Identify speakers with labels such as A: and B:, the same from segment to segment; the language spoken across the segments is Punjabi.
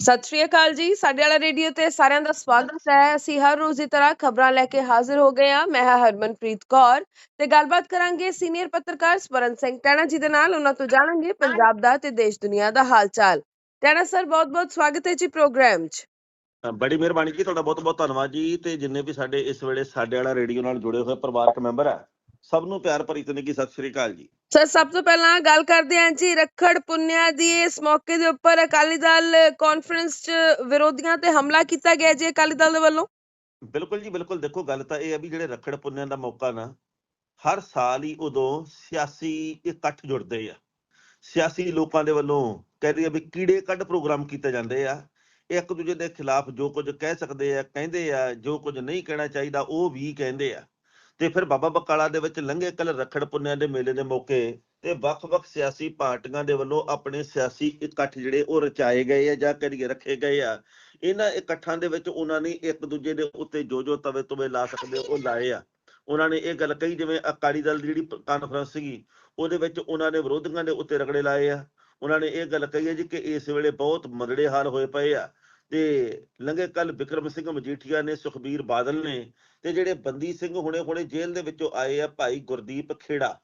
A: ਸਤਿ ਸ਼੍ਰੀ ਅਕਾਲ ਜੀ, ਸਾਡੇ ਵਾਲਾ ਰੇਡੀਓ ਤੇ ਸਾਰਿਆਂ ਦਾ ਸਵਾਗਤ ਹੈ। ਅਸੀਂ ਹਰ ਰੋਜ਼ ਦੀ ਤਰ੍ਹਾਂ ਖਬਰਾਂ ਲੈ ਕੇ ਹਾਜ਼ਰ ਹੋ ਗਏ ਹਾਂ। ਮੈਂ ਹਾਂ ਹਰਮਨਪ੍ਰੀਤ ਕੌਰ ਤੇ ਗੱਲਬਾਤ ਕਰਾਂਗੇ ਸੀਨੀਅਰ ਪੱਤਰਕਾਰ ਸਵਰਨ ਸਿੰਘ ਟੈਣਾ ਜੀ ਦੇ ਨਾਲ। ਉਹਨਾਂ ਤੋਂ ਜਾਣਾਂਗੇ ਪੰਜਾਬ ਦਾ ਤੇ ਦੇਸ਼ ਦੁਨੀਆ ਦਾ ਹਾਲ ਚਾਲ ਟੈਣਾ ਸਰ, ਬਹੁਤ-ਬਹੁਤ ਸਵਾਗਤ ਹੈ ਜੀ ਪ੍ਰੋਗਰਾਮ 'ਚ।
B: ਬੜੀ ਮਿਹਰਬਾਨੀ ਜੀ ਤੁਹਾਡਾ ਬਹੁਤ ਬਹੁਤ ਧੰਨਵਾਦ ਜੀ ਤੇ ਜਿੰਨੇ ਵੀ ਸਾਡੇ ਇਸ ਵੇਲੇ ਸਾਡੇ ਵਾਲਾ ਰੇਡੀਓ ਨਾਲ ਜੁੜੇ ਹੋਏ ਪਰਿਵਾਰਕ ਮੈਂਬਰ ਆ, ਸਭ ਨੂੰ ਪਿਆਰ ਭਰੀ ਤਨਕੀ ਸਤਿ ਸ੍ਰੀ ਅਕਾਲ ਜੀ।
A: ਸਰ, ਸਭ ਤੋਂ ਪਹਿਲਾਂ ਗੱਲ ਕਰਦੇ ਹਾਂ ਜੀ ਰੱਖੜ ਪੁੰਨਿਆ ਦੀ। ਇਸ ਮੌਕੇ ਦੇ ਉੱਪਰ ਅਕਾਲੀ ਦਲ ਕਾਨਫਰੰਸ 'ਚ ਵਿਰੋਧੀਆਂ ਤੇ ਹਮਲਾ ਕੀਤਾ ਗਿਆ ਜੀ ਅਕਾਲੀ ਦਲ ਦੇ ਵੱਲੋਂ।
B: ਬਿਲਕੁਲ ਜੀ, ਬਿਲਕੁਲ। ਦੇਖੋ, ਗੱਲ ਤਾਂ ਇਹ ਹੈ ਵੀ ਜਿਹੜੇ ਰੱਖੜ ਪੁੰਨਿਆਂ ਦਾ ਮੌਕਾ ਨਾ, ਹਰ ਸਾਲ ਹੀ ਉਦੋਂ ਸਿਆਸੀ ਇਕੱਠ ਜੁੜਦੇ ਆ। ਸਿਆਸੀ ਲੋਕਾਂ ਦੇ ਵੱਲੋਂ ਕਹਿੰਦੇ ਆ ਵੀ ਕੀੜੇ ਕੱਢ ਪ੍ਰੋਗਰਾਮ ਕੀਤੇ ਜਾਂਦੇ ਆ। ਇੱਕ ਦੂਜੇ ਦੇ ਖਿਲਾਫ ਜੋ ਕੁਝ ਕਹਿ ਸਕਦੇ ਆ, ਕਹਿੰਦੇ ਆ, ਜੋ ਕੁਝ ਨਹੀਂ ਕਹਿਣਾ ਚਾਹੀਦਾ, ਉਹ ਵੀ ਕਹਿੰਦੇ ਆ। ਤੇ ਫਿਰ ਬਾਬਾ ਬਕਾਲਾ ਦੇ ਵਿੱਚ ਲੰਘੇ ਕੱਲ ਰੱਖੜ ਪੁੰਨਿਆਂ ਦੇ ਮੇਲੇ ਦੇ ਮੌਕੇ ਤੇ ਵੱਖ-ਵੱਖ ਸਿਆਸੀ ਪਾਰਟੀਆਂ ਦੇ ਵੱਲੋਂ ਆਪਣੇ ਸਿਆਸੀ ਇਕੱਠ ਜਿਹੜੇ ਉਹ ਰਚਾਏ ਗਏ ਆ ਜਾਂ ਕਰੀਏ ਰੱਖੇ ਗਏ ਆ, ਇਹਨਾਂ ਇਕੱਠਾਂ ਦੇ ਵਿੱਚ ਉਹਨਾਂ ਨੇ ਇੱਕ ਦੂਜੇ ਦੇ ਉੱਤੇ ਜੋ ਜੋ ਤਵੇ ਤਵੇ ਲਾ ਸਕਦੇ ਉਹ ਲਾਏ ਆ। ਉਹਨਾਂ ਨੇ ਇਹ ਗੱਲ ਕਹੀ, ਜਿਵੇਂ ਅਕਾਲੀ ਦਲ ਦੀ ਜਿਹੜੀ ਕਾਨਫਰੰਸ ਸੀਗੀ, ਉਹਦੇ ਵਿੱਚ ਉਹਨਾਂ ਨੇ ਵਿਰੋਧੀਆਂ ਦੇ ਉੱਤੇ ਰਗੜੇ ਲਾਏ ਆ। ਉਹਨਾਂ ਨੇ ਇਹ ਗੱਲ ਕਹੀ ਹੈ ਜੀ ਕਿ ਇਸ ਵੇਲੇ ਬਹੁਤ ਮਰੜੇ ਹਾਲ ਹੋਏ ਪਏ ਆ। ਤੇ ਲੰਘੇ ਕੱਲ ਵਿਕਰਮ ਸਿੰਘ ਮਜੀਠੀਆ ਨੇ ਸੁਖਬੀਰ ਬਾਦਲ ਨੇ ਤੇ ਜਿਹੜੇ ਬੰਦੀ ਸਿੰਘ ਹੁਣੇ ਹੁਣੇ ਜੇਲ੍ਹ ਦੇ ਵਿੱਚੋਂ ਆਏ ਆ ਭਾਈ ਗੁਰਦੀਪ ਖੇੜਾ,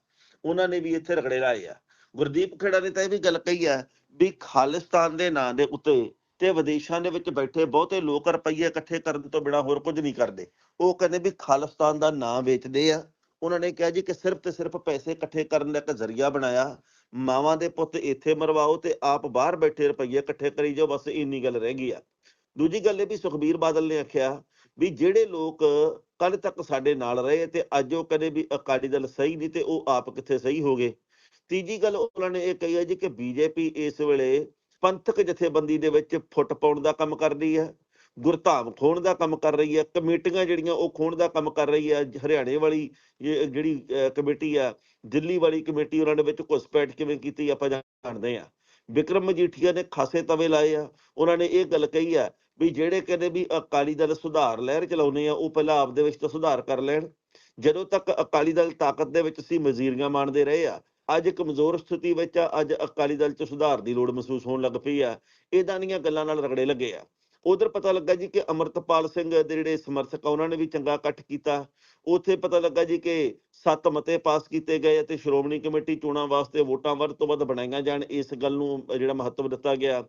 B: ਉਹਨਾਂ ਨੇ ਵੀ ਇੱਥੇ ਰਗੜੇ ਲਾਏ ਆ। ਗੁਰਦੀਪ ਖੇੜਾ ਨੇ ਤਾਂ ਇਹ ਵੀ ਗੱਲ ਕਹੀ ਆ ਵੀ ਖਾਲਿਸਤਾਨ ਦੇ ਨਾਂ ਦੇ ਉੱਤੇ ਤੇ ਵਿਦੇਸ਼ਾਂ ਦੇ ਵਿੱਚ ਬੈਠੇ ਬਹੁਤੇ ਲੋਕ ਰੁਪਈਏ ਇਕੱਠੇ ਕਰਨ ਤੋਂ ਬਿਨਾ ਹੋਰ ਕੁਝ ਨਹੀਂ ਕਰਦੇ। ਉਹ ਕਹਿੰਦੇ ਵੀ ਖਾਲਿਸਤਾਨ ਦਾ ਨਾਂ ਵੇਚਦੇ ਆ। ਉਹਨਾਂ ਨੇ ਕਿਹਾ ਜੀ ਕਿ ਸਿਰਫ ਤੇ ਸਿਰਫ ਪੈਸੇ ਇਕੱਠੇ ਕਰਨ ਦਾ ਇੱਕ ਜ਼ਰੀਆ ਬਣਾਇਆ। ਮਾਵਾਂ ਦੇ ਪੁੱਤ ਇੱਥੇ ਮਰਵਾਓ ਤੇ ਆਪ ਬਾਹਰ ਬੈਠੇ ਰੁਪਈਏ ਇਕੱਠੇ ਕਰੀ ਜਾਓ, ਬਸ ਇੰਨੀ ਗੱਲ ਰਹਿ ਗਈ ਆ। ਦੂਜੀ ਗੱਲ ਇਹ ਵੀ ਸੁਖਬੀਰ ਬਾਦਲ ਨੇ ਆਖਿਆ ਵੀ ਜਿਹੜੇ ਲੋਕ ਕੱਲ ਤੱਕ ਸਾਡੇ ਨਾਲ ਰਹੇ ਤੇ ਅੱਜ ਉਹ ਕਹਿੰਦੇ ਵੀ ਅਕਾਲੀ ਦਲ ਸਹੀ ਨਹੀਂ ਤੇ ਉਹ ਆਪ ਕਿੱਥੇ ਸਹੀ ਹੋ ਗਏ। ਤੀਜੀ ਗੱਲ ਉਹਨਾਂ ਨੇ ਇਹ ਕਹੀ ਹੈ ਜੀ ਕਿ ਬੀਜੇਪੀ ਇਸ ਵੇਲੇ ਪੰਥਕ ਜਥੇਬੰਦੀ ਦੇ ਵਿੱਚ ਫੁੱਟ ਪਾਉਣ ਦਾ ਕੰਮ ਕਰਦੀ ਹੈ, ਗੁਰਧਾਮ ਖੋਣ ਦਾ ਕੰਮ ਕਰ ਰਹੀ ਹੈ, ਕਮੇਟੀਆਂ ਜਿਹੜੀਆਂ ਉਹ ਖੋਣ ਦਾ ਕੰਮ ਕਰ ਰਹੀ ਹੈ, ਹਰਿਆਣੇ ਵਾਲੀ ਜਿਹੜੀ ਕਮੇਟੀ ਆ, ਦਿੱਲੀ ਵਾਲੀ ਕਮੇਟੀ ਉਹਨਾਂ ਦੇ ਵਿੱਚ ਘੁਸਪੈਠ ਕਿਵੇਂ ਕੀਤੀ ਆਪਾਂ ਜਾਣਦੇ ਆ ਵਿਕਰਮ ਮਜੀਠੀਆ ਨੇ ਖਾਸੇ ਤਵੇ ਲਾਏ ਆ, ਉਹਨਾਂ ਨੇ ਇਹ ਗੱਲ ਕਹੀ ਆ ਵੀ ਜਿਹੜੇ ਕਹਿੰਦੇ ਵੀ ਅਕਾਲੀ ਦਲ ਸੁਧਾਰ ਲਹਿਰ ਚਲਾਉਨੇ ਆ, ਉਹ ਪਹਿਲਾਂ ਆਪ ਦੇ ਵਿੱਚ ਤਾਂ ਸੁਧਾਰ ਕਰ ਲੈਣ। ਜਦੋਂ ਤੱਕ ਅਕਾਲੀ ਦਲ ਤਾਕਤ ਦੇ ਵਿੱਚ ਸੀ, ਮਜ਼ੀਰੀਆਂ ਮਾਣਦੇ ਰਹੇ ਆ। ਅੱਜ ਕਮਜ਼ੋਰ ਸਥਿਤੀ ਵਿੱਚ ਆ, ਅੱਜ ਅਕਾਲੀ ਦਲ 'ਚ ਸੁਧਾਰ ਦੀ ਲੋੜ ਮਹਿਸੂਸ ਹੋਣ ਲੱਗ ਪਈ ਆ। ਇਦਾਂ ਦੀਆਂ ਗੱਲਾਂ ਨਾਲ ਰਗੜੇ ਲੱਗੇ ਆ। ਉਧਰ ਪਤਾ ਲੱਗਾ ਜੀ ਕਿ ਅਮਰਤਪਾਲ ਸਿੰਘ ਦੇ ਜਿਹੜੇ ਸਮਰਥਕ ਆ, ਉਹਨਾਂ ਨੇ ਵੀ ਚੰਗਾ ਇਕੱਠ ਕੀਤਾ। ਉੱਥੇ ਪਤਾ ਲੱਗਾ ਜੀ ਕਿ ਸੱਤ ਮਤੇ ਪਾਸ ਕੀਤੇ ਗਏ ਅਤੇ ਸ਼੍ਰੋਮਣੀ ਕਮੇਟੀ ਚੋਣਾਂ ਵਾਸਤੇ ਵੋਟਾਂ ਵੱਧ ਤੋਂ ਵੱਧ ਬਣਾਈਆਂ ਜਾਣ, ਇਸ ਗੱਲ ਨੂੰ ਜਿਹੜਾ ਮਹੱਤਵ ਦਿੱਤਾ ਗਿਆ।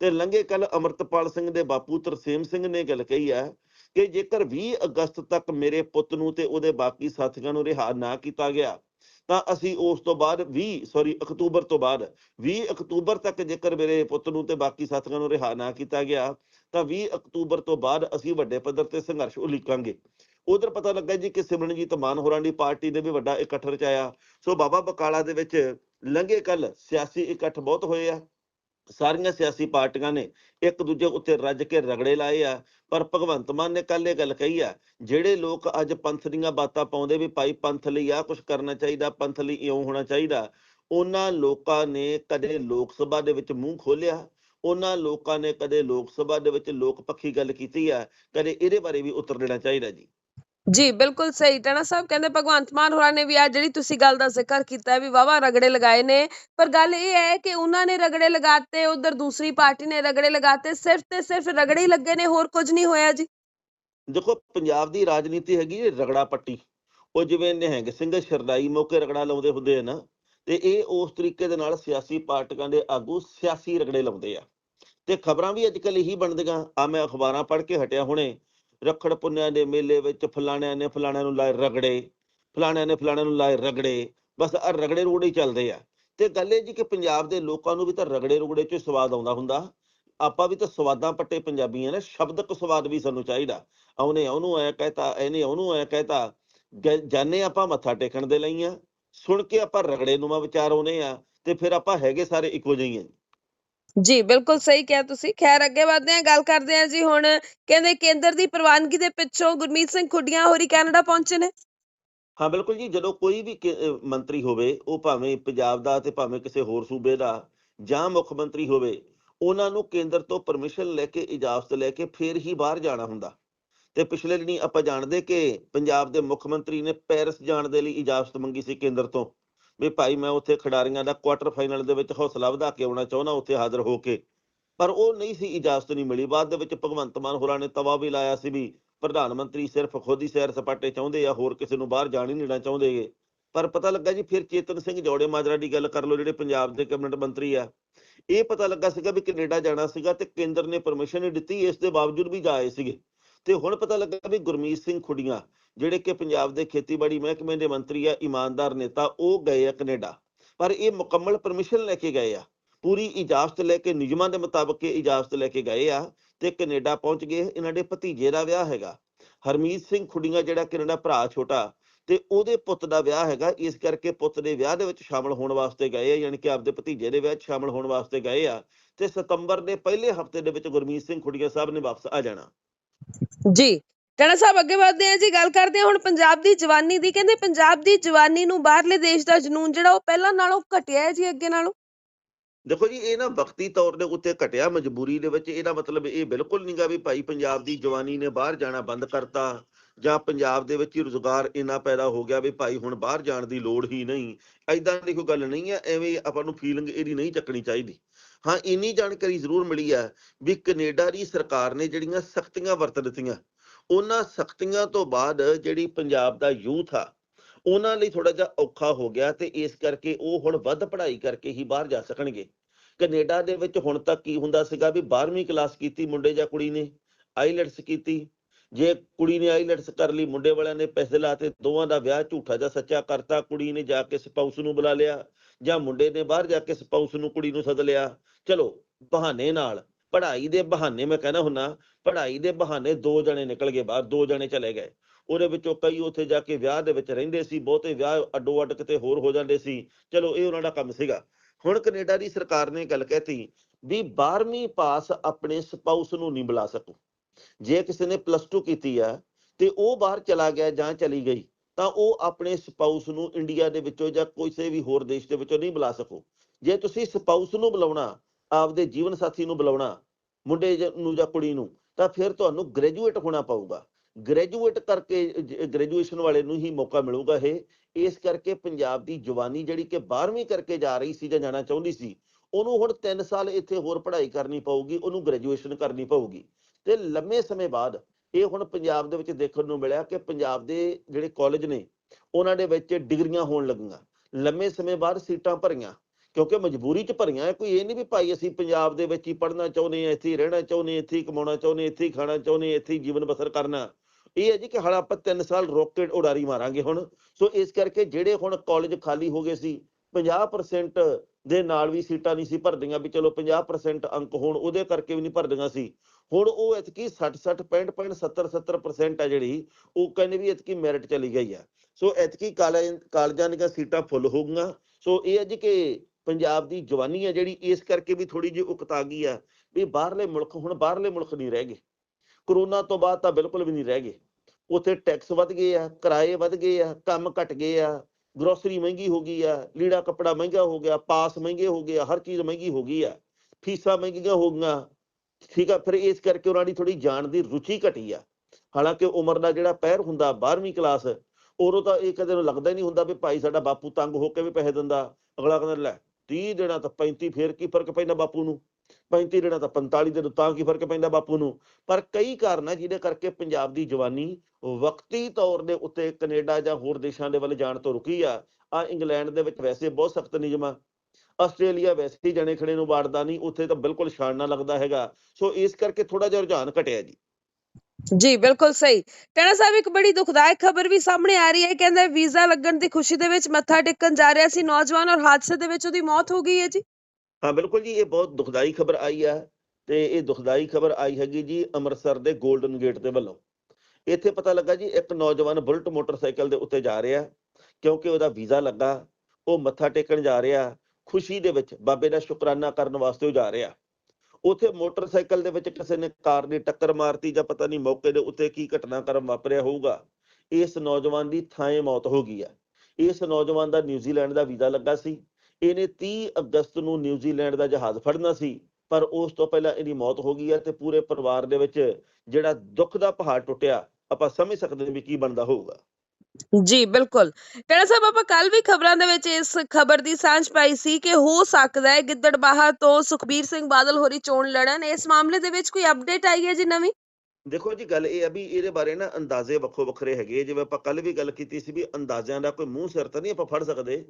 B: ਤੇ ਲੰਘੇ ਕੱਲ ਅਮਰਤਪਾਲ ਸਿੰਘ ਦੇ ਬਾਪੂ ਤਰਸੇਮ ਸਿੰਘ ਨੇ ਗੱਲ ਕਹੀ ਹੈ ਕਿ ਜੇਕਰ 20 ਅਗਸਤ ਤੱਕ ਮੇਰੇ ਪੁੱਤ ਨੂੰ ਤੇ ਉਹਦੇ ਬਾਕੀ ਸਾਥੀਆਂ ਨੂੰ ਰਿਹਾ ਨਾ ਕੀਤਾ ਗਿਆ, ਤਾਂ ਅਸੀਂ ਉਸ ਤੋਂ ਬਾਅਦ 20 ਸੌਰੀ ਅਕਤੂਬਰ ਤੋਂ ਬਾਅਦ 20 ਅਕਤੂਬਰ ਤੱਕ ਜੇਕਰ ਮੇਰੇ ਪੁੱਤ ਨੂੰ ਤੇ ਬਾਕੀ ਸਾਥੀਆਂ ਨੂੰ ਰਿਹਾ ਨਾ ਕੀਤਾ ਗਿਆ, ਤਾਂ 20 ਅਕਤੂਬਰ ਤੋਂ ਬਾਅਦ ਅਸੀਂ ਵੱਡੇ ਪੱਧਰ ਤੇ ਸੰਘਰਸ਼ ਉਲੀਕਾਂਗੇ। ਉਧਰ ਪਤਾ ਲੱਗਾ ਜੀ ਕਿ ਸਿਮਰਨਜੀਤ ਮਾਨ ਹੋਰਾਂ ਦੀ ਪਾਰਟੀ ਦੇ ਵੀ ਵੱਡਾ ਇਕੱਠ ਰਚਾਇਆ। ਸੋ ਬਾਬਾ ਬਕਾਲਾ ਦੇ ਵਿੱਚ ਲੰਘੇ ਕੱਲ ਸਿਆਸੀ ਇਕੱਠ ਬਹੁਤ ਹੋਏ ਆ। ਸਾਰੀਆਂ ਸਿਆਸੀ ਪਾਰਟੀਆਂ ਨੇ ਇੱਕ ਦੂਜੇ ਉੱਤੇ ਰੱਜ ਕੇ ਰਗੜੇ ਲਾਏ ਆ, ਪਰ ਭਗਵੰਤ ਮਾਨ ਨੇ ਕੱਲ ਇਹ ਗੱਲ ਕਹੀ ਆ, ਜਿਹੜੇ ਲੋਕ ਅੱਜ ਪੰਥ ਦੀਆਂ ਬਾਤਾਂ ਪਾਉਂਦੇ ਵੀ ਭਾਈ ਪੰਥ ਲਈ ਆ ਕੁਝ ਕਰਨਾ ਚਾਹੀਦਾ, ਪੰਥ ਲਈ ਇਉਂ ਹੋਣਾ ਚਾਹੀਦਾ, ਉਹਨਾਂ ਲੋਕਾਂ ਨੇ ਕਦੇ ਲੋਕ ਸਭਾ ਦੇ ਵਿੱਚ ਮੂੰਹ ਖੋਲਿਆ ਉਹਨਾਂ ਲੋਕਾਂ ਨੇ ਕਦੇ ਲੋਕ ਸਭਾ ਦੇ ਵਿੱਚ ਲੋਕ ਪੱਖੀ ਗੱਲ ਕੀਤੀ ਆ, ਕਦੇ ਇਹਦੇ ਬਾਰੇ ਵੀ ਉੱਤਰ ਦੇਣਾ ਚਾਹੀਦਾ ਜੀ।
A: ਜੀ, ਬਿਲਕੁਲ ਸਹੀ ਟਣਾ ਸਾਹਿਬ ਕਹਿੰਦੇ ਭਗਵੰਤ ਮਾਨ ਹੋਰਾਂ ਨੇ ਵੀ ਆ ਜਿਹੜੀ ਤੁਸੀਂ ਗੱਲ ਦਾ ਜ਼ਿਕਰ ਕੀਤਾ ਵੀ ਵਾਵਾ ਰਗੜੇ ਲਗਾਏ ਨੇ, ਪਰ ਗੱਲ ਇਹ ਹੈ ਕਿ ਉਹਨਾਂ ਨੇ ਰਗੜੇ ਲਗਾਤੇ, ਉਧਰ ਦੂਸਰੀ ਪਾਰਟੀ ਨੇ ਰਗੜੇ ਲਗਾਤੇ, ਸਿਰਫ ਤੇ ਸਿਰਫ ਰਗੜੇ ਹੀ ਲੱਗੇ ਨੇ, ਹੋਰ ਕੁਝ ਨਹੀਂ ਹੋਇਆ ਜੀ।
B: ਦੇਖੋ, ਪੰਜਾਬ ਦੀ ਰਾਜਨੀਤੀ ਹੈਗੀ ਹੈ ਰਗੜਾ ਪੱਟੀ। ਉਹ ਜਿਵੇਂ ਨਿਹੰਗ ਸਿੰਘ ਸ਼ਰਦਾਈ ਮੌਕੇ ਰਗੜਾ ਲਾਉਂਦੇ ਹੁੰਦੇ ਆ ਨਾ, ਤੇ ਇਹ ਉਸ ਤਰੀਕੇ ਦੇ ਨਾਲ ਸਿਆਸੀ ਪਾਰਟੀਆਂ ਦੇ ਆਗੂ ਸਿਆਸੀ ਰਗੜੇ ਲਾਉਂਦੇ ਆ। ਤੇ ਖਬਰਾਂ ਵੀ ਅੱਜਕੱਲ ਇਹੀ ਬਣਦੀਆਂ ਆ ਮੈਂ ਅਖਬਾਰਾਂ ਪੜ੍ਹ ਕੇ ਹਟਿਆ ਹੁਣੇ ਰੱਖੜ ਪੁੰਨਿਆਂ ਦੇ ਮੇਲੇ ਵਿੱਚ ਫਲਾਣਿਆਂ ਨੇ ਫਲਾਣਿਆਂ ਨੂੰ ਲਾਏ ਰਗੜੇ, ਫਲਾਣਿਆਂ ਨੇ ਫਲਾਣਿਆਂ ਨੂੰ ਲਾਏ ਰਗੜੇ, ਬਸ ਆ ਰਗੜੇ ਰੋੜੇ ਚੱਲਦੇ ਆ। ਤੇ ਗੱਲ ਇਹ ਜੀ ਕਿ ਪੰਜਾਬ ਦੇ ਲੋਕਾਂ ਨੂੰ ਵੀ ਤਾਂ ਰਗੜੇ ਰੁਗੜੇ 'ਚ ਸਵਾਦ ਆਉਂਦਾ ਹੁੰਦਾ। ਆਪਾਂ ਵੀ ਤਾਂ ਸਵਾਦਾਂ ਪੱਟੇ ਪੰਜਾਬੀਆਂ ਨੇ, ਸ਼ਬਦਕ ਸਵਾਦ ਵੀ ਸਾਨੂੰ ਚਾਹੀਦਾ। ਉਹਨੇ ਉਹਨੂੰ ਐ ਕਹਿਤਾ ਇਹਨੇ ਉਹਨੂੰ ਐ ਕਹਿਤਾ। ਗ- ਜਾਣੇ ਆਪਾਂ ਮੱਥਾ ਟੇਕਣ ਦੇ ਲਈ ਆ। ਸੁਣ ਕੇ ਆਪਾਂ ਰਗੜੇ ਨੂੰ ਵਿਚਾਰ ਆਉਨੇ ਆ। ਤੇ ਫਿਰ ਆਪਾਂ ਹੈਗੇ ਸਾਰੇ ਇੱਕੋ ਜਿਹੇ ਹੀ ਆ।
A: ਜੀ, ਬਿਲਕੁਲ ਸਹੀ ਕਿਹਾ ਤੁਸੀਂ। ਖੈਰ, ਅੱਗੇ ਵਧਦੇ ਹਾਂ, ਗੱਲ ਕਰਦੇ ਹਾਂ ਜੀ ਹੁਣ। ਕਹਿੰਦੇ ਕੇਂਦਰ ਦੀ ਪ੍ਰਵਾਨਗੀ ਦੇ ਪਿੱਛੋਂ ਗੁਰਮੀਤ ਸਿੰਘ ਖੁੱਡੀਆਂ ਹੋਰੀ ਕੈਨੇਡਾ ਪਹੁੰਚੇ ਨੇ।
B: ਹਾਂ, ਬਿਲਕੁਲ ਜੀ। ਜਦੋਂ ਕੋਈ ਵੀ ਕੇ- ਅਹ ਮੰਤਰੀ ਹੋਵੇ, ਉਹ ਭਾਵੇਂ ਪੰਜਾਬ ਦਾ ਤੇ ਭਾਵੇਂ ਕਿਸੇ ਹੋਰ ਸੂਬੇ ਦਾ ਜਾਂ ਮੁੱਖ ਮੰਤਰੀ ਹੋਵੇ, ਉਹਨਾਂ ਨੂੰ ਕੇਂਦਰ ਤੋਂ ਪਰਮਿਸ਼ਨ ਲੈ ਕੇ, ਇਜਾਜ਼ਤ ਲੈ ਕੇ ਫੇਰ ਹੀ ਬਾਹਰ ਜਾਣਾ ਹੁੰਦਾ। ਤੇ ਪਿਛਲੇ ਦਿਨੀ ਆਪਾਂ ਜਾਣਦੇ ਕਿ ਪੰਜਾਬ ਦੇ ਮੁੱਖ ਮੰਤਰੀ ਨੇ ਪੈਰਿਸ ਜਾਣ ਦੇ ਲਈ ਇਜਾਜ਼ਤ ਮੰਗੀ ਸੀ ਕੇਂਦਰ ਤੋਂ। ਵੀ ਭਾਈ ਮੈਂ ਉੱਥੇ ਖਿਡਾਰੀਆਂ ਦਾ ਕੁਆਟਰ ਫਾਈਨਲ ਦੇ ਵਿੱਚ ਹੌਸਲਾ ਵਧਾ ਕੇ ਆਉਣਾ ਚਾਹੁੰਦਾ, ਉੱਥੇ ਹਾਜ਼ਰ ਹੋ ਕੇ। ਪਰ ਉਹ ਨਹੀਂ ਸੀ, ਇਜਾਜ਼ਤ ਨਹੀਂ ਮਿਲੀ। ਬਾਅਦ ਦੇ ਵਿੱਚ ਭਗਵੰਤ ਮਾਨ ਹੋਰਾਂ ਨੇ ਤਵਾ ਵੀ ਲਾਇਆ ਸੀ ਵੀ ਪ੍ਰਧਾਨ ਮੰਤਰੀ ਸਿਰਫ ਖੁਦ ਹੀ ਸੈਰ ਸਪਾਟੇ ਚਾਹੁੰਦੇ ਆ, ਹੋਰ ਕਿਸੇ ਨੂੰ ਬਾਹਰ ਜਾਣ ਹੀ ਨਹੀਂ ਚਾਹੁੰਦੇ ਚਾਹੁੰਦੇਗੇ ਪਰ ਪਤਾ ਲੱਗਾ ਜੀ, ਫਿਰ ਚੇਤਨ ਸਿੰਘ ਜੋੜੇ ਮਾਜਰਾ ਦੀ ਗੱਲ ਕਰ ਲਓ, ਜਿਹੜੇ ਪੰਜਾਬ ਦੇ ਕੈਬਨਿਟ ਮੰਤਰੀ ਆ। ਇਹ ਪਤਾ ਲੱਗਾ ਸੀਗਾ ਵੀ ਕੈਨੇਡਾ ਜਾਣਾ ਸੀਗਾ ਤੇ ਕੇਂਦਰ ਨੇ ਪਰਮਿਸ਼ਨ ਨਹੀਂ ਦਿੱਤੀ, ਇਸ ਦੇ ਬਾਵਜੂਦ ਵੀ ਜਾਏ ਸੀਗੇ। ਤੇ ਹੁਣ ਪਤਾ ਲੱਗਾ ਵੀ ਗੁਰਮੀਤ ਸਿੰਘ ਖੁੱਡੀਆਂ ਜਿਹੜੇ ਕਿ ਪੰਜਾਬ ਦੇ ਖੇਤੀਬਾੜੀ ਮਹਿਕਮੇ ਦੇ ਮੰਤਰੀ ਆ, ਇਮਾਨਦਾਰ ਨੇਤਾ, ਉਹ ਗਏ ਆ ਕੈਨੇਡਾ। ਪਰ ਇਹ ਮੁਕੰਮਲ ਪਰਮਿਸ਼ਨ ਲੈ ਕੇ ਗਏ ਆ। ਪੂਰੀ ਇਜਾਜ਼ਤ ਲੈ ਕੇ, ਨਿਯਮਾਂ ਦੇ ਮੁਤਾਬਕ ਇਹ ਇਜਾਜ਼ਤ ਲੈ ਕੇ ਗਏ ਆ ਤੇ ਕੈਨੇਡਾ ਪਹੁੰਚ ਗਏ। ਇਹਨਾਂ ਦੇ ਭਤੀਜੇ ਦਾ ਵਿਆਹ ਹੈਗਾ। ਹਰਮੀਤ ਸਿੰਘ ਖੁੱਡੀਆਂ, ਜਿਹੜਾ ਕਿ ਇਹਨਾਂ ਦਾ ਭਰਾ ਛੋਟਾ, ਤੇ ਉਹਦੇ ਪੁੱਤ ਦਾ ਵਿਆਹ ਹੈਗਾ। ਇਸ ਕਰਕੇ ਪੁੱਤ ਦੇ ਵਿਆਹ ਦੇ ਵਿੱਚ ਸ਼ਾਮਲ ਹੋਣ ਵਾਸਤੇ ਗਏ ਆ, ਯਾਨੀ ਕਿ ਆਪਦੇ ਭਤੀਜੇ ਦੇ ਵਿਆਹ 'ਚ ਸ਼ਾਮਲ ਹੋਣ ਵਾਸਤੇ ਗਏ ਆ। ਤੇ ਸਤੰਬਰ ਦੇ ਪਹਿਲੇ ਹਫ਼ਤੇ ਦੇ ਵਿੱਚ ਗੁਰਮੀਤ ਸਿੰਘ ਖੁੱਡੀਆਂ ਸਾਹਿਬ ਨੇ ਵਾਪਸ ਆ ਜਾਣਾ।
A: ਜੀ। ਟਣਾ ਸਾਹਿਬ ਅੱਗੇ ਵਧਦੇ ਹਾਂ ਜੀ, ਗੱਲ ਕਰਦੇ ਹਾਂ ਹੁਣ ਪੰਜਾਬ ਦੀ ਜਵਾਨੀ ਦੀ। ਕਹਿੰਦੇ ਪੰਜਾਬ ਦੀ ਜਵਾਨੀ ਨੂੰ ਬਾਹਰਲੇ ਦੇਸ਼ ਦਾ ਜਨੂਨ ਜਿਹੜਾ ਉਹ ਪਹਿਲਾਂ ਨਾਲੋਂ ਘਟਿਆ ਹੈ ਜੀ, ਅੱਗੇ ਨਾਲੋਂ?
B: ਦੇਖੋ ਜੀ, ਇਹ ਨਾ ਵਕਤੀ ਤੌਰ ਦੇ ਉੱਤੇ ਘਟਿਆ, ਮਜਬੂਰੀ ਦੇ ਵਿੱਚ ਇਹਦਾ ਮਤਲਬ ਇਹ ਬਿਲਕੁਲ ਨਹੀਂਗਾ ਵੀ ਭਾਈ ਪੰਜਾਬ ਦੀ ਜਵਾਨੀ ਨੇ ਬਾਹਰ ਜਾਣਾ ਬੰਦ ਕਰਤਾ ਜਾਂ ਪੰਜਾਬ ਦੇ ਵਿੱਚ ਹੀ ਰੁਜ਼ਗਾਰ ਇੰਨਾ ਪੈਦਾ ਹੋ ਗਿਆ ਵੀ ਭਾਈ ਹੁਣ ਬਾਹਰ ਜਾਣ ਦੀ ਲੋੜ ਹੀ ਨਹੀਂ। ਐਦਾਂ ਦੀ ਕੋਈ ਗੱਲ ਨਹੀਂ ਹੈ, ਐਵੇਂ ਆਪਾਂ ਨੂੰ ਫੀਲਿੰਗ ਇਹਦੀ ਨਹੀਂ ਚੱਕਣੀ ਚਾਹੀਦੀ। ਹਾਂ, ਇੰਨੀ ਜਾਣਕਾਰੀ ਜ਼ਰੂਰ ਮਿਲੀ ਹੈ ਵੀ ਕੈਨੇਡਾ ਦੀ ਸਰਕਾਰ ਨੇ ਜਿਹੜੀਆਂ ਸਖਤੀਆਂ ਵਰਤ ਦਿੱਤੀਆਂ ਉਹਨਾਂ ਸਖਤੀਆਂ ਤੋਂ ਬਾਅਦ ਜਿਹੜੀ ਪੰਜਾਬ ਦਾ ਯੂਥ ਆ, ਉਹਨਾਂ ਲਈ ਥੋੜਾ ਜਿਹਾ ਔਖਾ ਹੋ ਗਿਆ ਤੇ ਇਸ ਕਰਕੇ ਉਹ ਹੁਣ ਵੱਧ ਪੜ੍ਹਾਈ ਕਰਕੇ ਹੀ ਬਾਹਰ ਜਾ ਸਕਣਗੇ। ਕੈਨੇਡਾ ਦੇ ਵਿੱਚ ਹੁਣ ਤੱਕ ਕੀ ਹੁੰਦਾ ਸੀਗਾ ਵੀ 12ਵੀਂ ਕਲਾਸ ਕੀਤੀ ਮੁੰਡੇ ਜਾਂ ਕੁੜੀ ਨੇ, ਆਈਲੈਟਸ ਕੀਤੀ। ਜੇ ਕੁੜੀ ਨੇ ਆਈਲੈਟਸ ਕਰ ਲਈ, ਮੁੰਡੇ ਵਾਲਿਆਂ ਨੇ ਪੈਸੇ ਲਾਤੇ ਦੋਵਾਂ ਦਾ ਵਿਆਹ ਝੂਠਾ ਜਾਂ ਸੱਚਾ ਕਰਤਾ, ਕੁੜੀ ਨੇ ਜਾ ਕੇ ਸਪਾਊਸ ਨੂੰ ਬੁਲਾ ਲਿਆ ਜਾਂ ਮੁੰਡੇ ਨੇ ਬਾਹਰ ਜਾ ਕੇ ਸਪਾਊਸ ਨੂੰ ਕੁੜੀ ਨੂੰ ਸੱਦ ਲਿਆ। ਚਲੋ, ਬਹਾਨੇ ਨਾਲ ਪੜ੍ਹਾਈ ਦੇ ਬਹਾਨੇ ਮੈਂ ਕਹਿੰਦਾ ਹੁੰਨਾ ਪੜ੍ਹਾਈ ਦੇ ਬਹਾਨੇ ਦੋ ਜਣੇ ਨਿਕਲ ਗਏ ਬਾਹਰ, ਦੋ ਜਣੇ ਚਲੇ ਗਏ। ਉਹਦੇ ਵਿੱਚੋਂ ਕਈ ਉੱਥੇ ਜਾ ਕੇ ਵਿਆਹ ਦੇ ਵਿੱਚ ਰਹਿੰਦੇ ਸੀ, ਬਹੁਤੇ ਵਿਆਹ ਅੱਡੋ ਅੱਡ ਕਿਤੇ ਹੋਰ ਹੋ ਜਾਂਦੇ ਸੀ। ਚਲੋ, ਇਹ ਉਹਨਾਂ ਦਾ ਕੰਮ ਸੀਗਾ। ਹੁਣ ਕੈਨੇਡਾ ਦੀ ਸਰਕਾਰ ਨੇ ਗੱਲ ਕਹਿਤੀ ਵੀ 12ਵੀਂ ਪਾਸ ਆਪਣੇ ਸਪਾਊਸ ਨੂੰ ਨਹੀਂ ਬੁਲਾ ਸਕੋ। ਜੇ ਕਿਸੇ ਨੇ ਪਲੱਸ 2 ਕੀਤੀ ਆ ਤੇ ਉਹ ਬਾਹਰ ਚਲਾ ਗਿਆ ਜਾਂ ਚਲੀ ਗਈ, ਤਾਂ ਉਹ ਆਪਣੇ ਸਪਾਊਸ ਨੂੰ ਇੰਡੀਆ ਦੇ ਵਿੱਚੋਂ ਜਾਂ ਕਿਸੇ ਵੀ ਹੋਰ ਦੇਸ਼ ਦੇ ਵਿੱਚੋਂ ਨਹੀਂ ਬੁਲਾ ਸਕੋ। ਜੇ ਤੁਸੀਂ ਸਪਾਊਸ ਨੂੰ ਬੁਲਾਉਣਾ ਆਪਦੇ ਜੀਵਨ ਸਾਥੀ ਨੂੰ ਬੁਲਾਉਣਾ, ਮੁੰਡੇ ਨੂੰ ਜਾਂ ਕੁੜੀ ਨੂੰ, ਤਾਂ ਫਿਰ ਤੁਹਾਨੂੰ ਗ੍ਰੈਜੂਏਟ ਹੋਣਾ ਪਊਗਾ। ਗ੍ਰੈਜੂਏਟ ਕਰਕੇ ਗ੍ਰੈਜੂਏਸ਼ਨ ਵਾਲੇ ਨੂੰ ਹੀ ਮੌਕਾ ਮਿਲੂਗਾ ਇਹ। ਇਸ ਕਰਕੇ ਪੰਜਾਬ ਦੀ ਜਵਾਨੀ ਜਿਹੜੀ ਕਿ 12ਵੀਂ ਕਰਕੇ ਜਾ ਰਹੀ ਸੀ ਜਾਂ ਜਾਣਾ ਚਾਹੁੰਦੀ ਸੀ, ਉਹਨੂੰ ਹੁਣ 3 ਸਾਲ ਇੱਥੇ ਹੋਰ ਪੜ੍ਹਾਈ ਕਰਨੀ ਪਊਗੀ, ਉਹਨੂੰ ਗ੍ਰੈਜੂਏਸ਼ਨ ਕਰਨੀ ਪਊਗੀ। ਤੇ ਲੰਮੇ ਸਮੇਂ ਬਾਅਦ ਇਹ ਹੁਣ ਪੰਜਾਬ ਦੇ ਵਿੱਚ ਦੇਖਣ ਨੂੰ ਮਿਲਿਆ ਕਿ ਪੰਜਾਬ ਦੇ ਜਿਹੜੇ ਕਾਲਜ ਨੇ, ਉਹਨਾਂ ਦੇ ਵਿੱਚ ਡਿਗਰੀਆਂ ਹੋਣ ਲੱਗੀਆਂ। ਲੰਮੇ ਸਮੇਂ ਬਾਅਦ ਸੀਟਾਂ ਭਰੀਆਂ। ਕਿਉਂਕਿ ਮਜਬੂਰੀ 'ਚ ਭਰੀਆਂ ਹੈ। ਕੋਈ ਇਹ ਨਹੀਂ ਵੀ ਭਾਈ ਅਸੀਂ ਪੰਜਾਬ ਦੇ ਵਿੱਚ ਹੀ ਪੜ੍ਹਨਾ ਚਾਹੁੰਦੇ ਹਾਂ ਇੱਥੇ ਹੀ ਰਹਿਣਾ ਚਾਹੁੰਦੇ ਇੱਥੇ ਹੀ ਕਮਾਉਣਾ ਚਾਹੁੰਦੇ ਇੱਥੇ ਹੀ ਖਾਣਾ ਚਾਹੁੰਦੇ ਇੱਥੇ ਹੀ ਜੀਵਨ ਬਸਰ ਕਰਨਾ। ਇਹ ਹੈ ਜੀ ਕਿ ਹਾਲ ਆਪਾਂ 3 ਸਾਲ ਰੋਕ ਉਡਾਰੀ ਮਾਰਾਂਗੇ ਹੁਣ। ਸੋ ਇਸ ਕਰਕੇ ਜਿਹੜੇ ਹੁਣ ਕਾਲਜ ਖਾਲੀ ਹੋ ਗਏ ਸੀ 50% ਦੇ ਨਾਲ ਵੀ ਸੀਟਾਂ ਨਹੀਂ ਸੀ ਭਰਦੀਆਂ ਵੀ ਚਲੋ 50% ਅੰਕ ਹੋਣ, ਉਹਦੇ ਕਰਕੇ ਵੀ ਨਹੀਂ ਭਰਦੀਆਂ ਸੀ। ਹੁਣ ਉਹ ਇਤਕੀ 60 60 65 65 70 70% ਆ ਜਿਹੜੀ, ਉਹ ਕਹਿੰਦੇ ਵੀ ਇਤਕੀ ਮੈਰਿਟ ਚਲੀ ਗਈ ਆ। ਸੋ ਇਤਕੀ ਕਾਲਜ, ਕਾਲਜਾਂ ਦੀਆਂ ਸੀਟਾਂ ਫੁੱਲ ਹੋ ਗਈਆਂ ਸੋ ਇਹ ਹੈ ਜੀ ਕਿ ਪੰਜਾਬ ਦੀ ਜਵਾਨੀ ਹੈ ਜਿਹੜੀ, ਇਸ ਕਰਕੇ ਵੀ ਥੋੜੀ ਜਿਹੀ ਉਕਤਾ ਗਈ ਆ ਵੀ ਬਾਹਰਲੇ ਮੁਲਕ ਹੁਣ ਬਾਹਰਲੇ ਮੁਲਕ ਨਹੀਂ ਰਹਿ ਗਏ। ਕਰੋਨਾ ਤੋਂ ਬਾਅਦ ਤਾਂ ਬਿਲਕੁਲ ਵੀ ਨਹੀਂ ਰਹਿ ਗਏ। ਉੱਥੇ ਟੈਕਸ ਵੱਧ ਗਏ ਆ, ਕਿਰਾਏ ਵੱਧ ਗਏ ਆ, ਕੰਮ ਘਟ ਗਏ ਆ ਗਰੋਸਰੀ ਮਹਿੰਗੀ ਹੋ ਗਈ ਆ, ਲੀੜਾ ਕੱਪੜਾ ਮਹਿੰਗਾ ਹੋ ਗਿਆ, ਪਾਸ ਮਹਿੰਗੇ ਹੋ ਗਏ ਆ, ਹਰ ਚੀਜ਼ ਮਹਿੰਗੀ ਹੋ ਗਈ ਆ, ਫੀਸਾਂ ਮਹਿੰਗੀਆਂ ਹੋ ਗਈਆਂ। ਠੀਕ ਆ, ਫਿਰ ਇਸ ਕਰਕੇ ਉਹਨਾਂ ਦੀ ਥੋੜੀ ਜਾਣ ਦੀ ਰੁਚੀ ਘਟੀ ਆ। ਹਾਲਾਂਕਿ ਉਮਰ ਦਾ ਜਿਹੜਾ ਪਹਿਰ ਹੁੰਦਾ 12ਵੀਂ ਕਲਾਸ, ਉਦੋਂ ਤਾਂ ਇਹ ਕਦੇ ਨੂੰ ਲੱਗਦਾ ਹੀ ਨਹੀਂ ਹੁੰਦਾ ਵੀ ਭਾਈ ਸਾਡਾ ਬਾਪੂ ਤੰਗ ਹੋ ਕੇ ਵੀ ਪੈਸੇ ਦਿੰਦਾ, ਅਗਲਾ ਕਹਿੰਦਾ ਲੈ 30 ਦੇਣਾ ਤਾਂ 35 ਫੇਰ ਕੀ ਫ਼ਰਕ ਪੈਂਦਾ ਬਾਪੂ ਨੂੰ? 35 ਦੇਣਾ ਤਾਂ 45 ਦੇ ਤਾਂ ਕੀ ਫ਼ਰਕ ਪੈਂਦਾ ਬਾਪੂ ਨੂੰ? ਪਰ ਕਈ ਕਾਰਨ ਆ ਜਿਹਦੇ ਕਰਕੇ ਪੰਜਾਬ ਦੀ ਜਵਾਨੀ ਵਕਤੀ ਤੌਰ ਦੇ ਉੱਤੇ ਕੈਨੇਡਾ ਜਾਂ ਹੋਰ ਦੇਸ਼ਾਂ ਦੇ ਵੱਲ ਜਾਣ ਤੋਂ ਰੁਕੀ ਆ। ਆ ਇੰਗਲੈਂਡ ਦੇ ਵਿੱਚ ਵੈਸੇ ਬਹੁਤ ਸਖਤ ਨਿਯਮ ਆਸਟ੍ਰੇਲੀਆ ਵੈਸੇ ਹੀ ਜਣੇ ਖੜੇ ਨੂੰ ਵਾੜਦਾ ਨਹੀਂ, ਉੱਥੇ ਤਾਂ ਬਿਲਕੁਲ ਛਾੜਨਾ ਲੱਗਦਾ ਹੈਗਾ। ਸੋ ਇਸ ਕਰਕੇ ਥੋੜਾ ਜਿਹਾ ਰੁਝਾਨ ਘਟਿਆ ਜੀ।
A: ਜੀ, ਬਿਲਕੁਲ ਸਹੀ। ਟਣਾ ਸਾਹਿਬ, ਇੱਕ ਬੜੀ ਦੁਖਦਾਇਕ ਖਬਰ ਵੀ ਸਾਹਮਣੇ ਆ ਰਹੀ ਹੈ। ਕਹਿੰਦੇ ਵੀਜ਼ਾ ਲੱਗਣ ਦੀ ਖੁਸ਼ੀ ਦੇ ਵਿੱਚ ਮੱਥਾ ਟੇਕਣ ਜਾ ਰਿਹਾ ਸੀ ਨੌਜਵਾਨ ਔਰ ਹਾਦਸੇ ਦੇ ਵਿੱਚ ਉਹਦੀ ਮੌਤ ਹੋ ਗਈ ਹੈ ਜੀ।
B: ਹਾਂ, ਬਿਲਕੁਲ ਜੀ, ਇਹ ਬਹੁਤ ਦੁਖਦਾਈ ਖਬਰ ਆਈ ਆ ਤੇ ਇਹ ਦੁਖਦਾਈ ਖਬਰ ਆਈ ਹੈਗੀ ਜੀ ਅੰਮ੍ਰਿਤਸਰ ਦੇ 골ਡਨ ਗੇਟ ਦੇ ਵੱਲੋਂ। ਇੱਥੇ ਪਤਾ ਲੱਗਾ ਜੀ, ਇੱਕ ਨੌਜਵਾਨ ਬੁਲਟ ਮੋਟਰਸਾਈਕਲ ਦੇ ਉੱਤੇ ਜਾ ਰਿਹਾ, ਕਿਉਂਕਿ ਉਹਦਾ ਵੀਜ਼ਾ ਲੱਗਾ, ਉਹ ਮੱਥਾ ਟੇਕਣ ਜਾ ਰਿਹਾ, ਖੁਸ਼ੀ ਦੇ ਵਿੱਚ ਬਾਬੇ ਦਾ ਸ਼ੁਕਰਾਨਾ ਕਰਨ ਵਾਸਤੇ ਉਹ ਜਾ ਰਿਹਾ। ਉਥੇ ਮੋਟਰਸਾਈਕਲ ਦੇ ਵਿੱਚ ਕਿਸੇ ਨੇ ਕਾਰ ਦੀ ਟੱਕਰ ਮਾਰਤੀ ਜਾਂ ਪਤਾ ਨਹੀਂ ਮੌਕੇ ਦੇ ਉੱਤੇ ਕੀ ਘਟਨਾਕ੍ਰਮ ਵਾਪਰਿਆ ਹੋਊਗਾ, ਇਸ ਨੌਜਵਾਨ ਦੀ ਥਾਂ ਮੌਤ ਹੋ ਗਈ ਹੈ ਇਸ ਨੌਜਵਾਨ ਦਾ ਨਿਊਜ਼ੀਲੈਂਡ ਦਾ ਵੀਜ਼ਾ ਲੱਗਾ ਸੀ। ਇਹਨੇ 30 ਅਗਸਤ ਨੂੰ ਨਿਊਜ਼ੀਲੈਂਡ ਦਾ ਜਹਾਜ਼ ਫੜਨਾ ਸੀ, ਪਰ ਉਸ ਤੋਂ ਪਹਿਲਾਂ ਇਹਦੀ ਮੌਤ ਹੋ ਗਈ ਹੈ ਤੇ ਪੂਰੇ ਪਰਿਵਾਰ ਦੇ ਵਿੱਚ ਜਿਹੜਾ ਦੁੱਖ ਦਾ ਪਹਾੜ ਟੁੱਟਿਆ, ਆਪਾਂ ਸਮਝ ਸਕਦੇ ਹਾਂ ਵੀ ਕੀ ਬਣਦਾ ਹੋਊਗਾ।
A: ਜੀ, ਬਿਲਕੁਲ। ਟੇੜਾ ਸਾਹਿਬ, ਆਪਾਂ ਕੱਲ ਵੀ ਖਬਰਾਂ ਦੇ ਵਿੱਚ ਇਸ ਖਬਰ ਦੀ ਸਾਂਝ ਪਾਈ ਸੀ ਕਿ ਹੋ ਸਕਦਾ ਹੈ ਗਿੱਦੜਬਾਹਾ ਤੋਂ ਸੁਖਬੀਰ ਸਿੰਘ ਬਾਦਲ ਹੋਰੀ ਚੋਣ ਲੜਨ। ਇਸ ਮਾਮਲੇ ਦੇ ਵਿੱਚ ਕੋਈ ਅਪਡੇਟ ਆਈ ਹੈ ਜੀ ਨਵੀਂ?
B: ਦੇਖੋ ਜੀ, ਗੱਲ ਇਹ ਆ ਵੀ ਇਹਦੇ ਬਾਰੇ ਨਾ ਅੰਦਾਜ਼ੇ ਵੱਖੋ ਵੱਖਰੇ ਹੈਗੇ ਜਿਵੇਂ ਆਪਾਂ ਕੱਲ ਵੀ ਗੱਲ ਕੀਤੀ ਸੀ ਵੀ ਅੰਦਾਜ਼ਿਆਂ ਦਾ ਕੋਈ ਮੂੰਹ ਸਿਰ ਤਾਂ ਨਹੀਂ ਆਪਾਂ ਫੜ ਸਕਦੇ।